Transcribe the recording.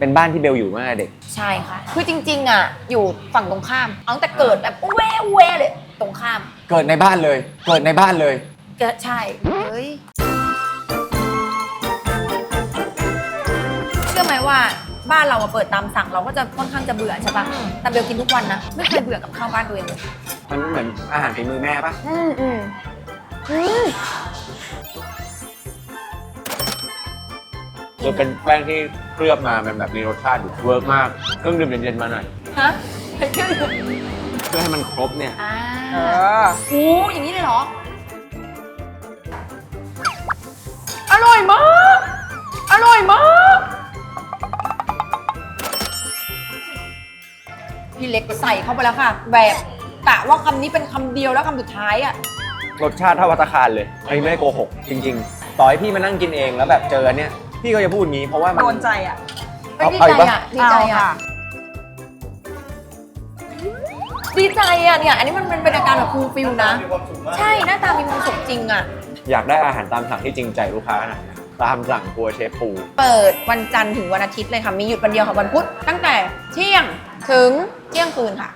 เป็นบ้านที่เบลอยู่มาตั้งแต่เด็ก ใช่ค่ะ คือจริงๆอะอยู่ฝั่งตรงข้ามเอาตั้งแต่เกิดแบบแวะแวะเลยตรงข้าม เกิดในบ้านเลย เกิดในบ้านเลย เกิดใช่เฮ้ยเชื่อไหมว่าบ้านเราอะเปิดตามสั่งเราก็จะค่อนข้างจะเบื่อใช่ปะแต่เบลกินทุกวันนะไม่เคยเบื่อกับข้าวบ้านตัวเองเลยมันเหมือนอาหารฝีมือแม่ปะอืมอืมอืม คือเป็นแป้งที่เคลือบมามันแบบมีรสชาติอยู่เวิร์กมากเครื่องดื่มเย็นๆมาหน่อยฮะเฮ้ยชื่อเพื่อให้มันครบเนี่ยอ่าเออโอ้อย่างนี้เลยเหรอ อร่อยมาก อร่อยมาก พี่เล็กใส่เข้าไปแล้วค่ะ แบบกะว่าคำนี้เป็นคำเดียวแล้วคำสุดท้ายอะ รสชาติเท่าวัตตาคารเลยอันนี้ไม่ได้โกหกจริง ๆ ต่อให้พี่มานั่งกินเองแล้วแบบเจอเนี่ย พี่ก็จะพูดงี้เพราะว่ามันโดนใจอะเฮ้ยดีเอาใจอีกปะ อะดีใจเอาอะ ค่ะ ดีใจอะเนี่ย อันนี้มันเป็นบรรยากาศแบบฟูลฟิลนะ ใช่หน้าตามีความสุขจริงอะ อยากได้อาหารตามสั่งที่จริงใจลูกค้าขนาดไหนตามสั่งครัวเชฟปู เปิดวันจันทร์ถึงวันอาทิตย์เลยค่ะ มีหยุดวันเดียวค่ะวันพุธตั้งแต่เที่ยงถึงเที่ยงคืนค่ะ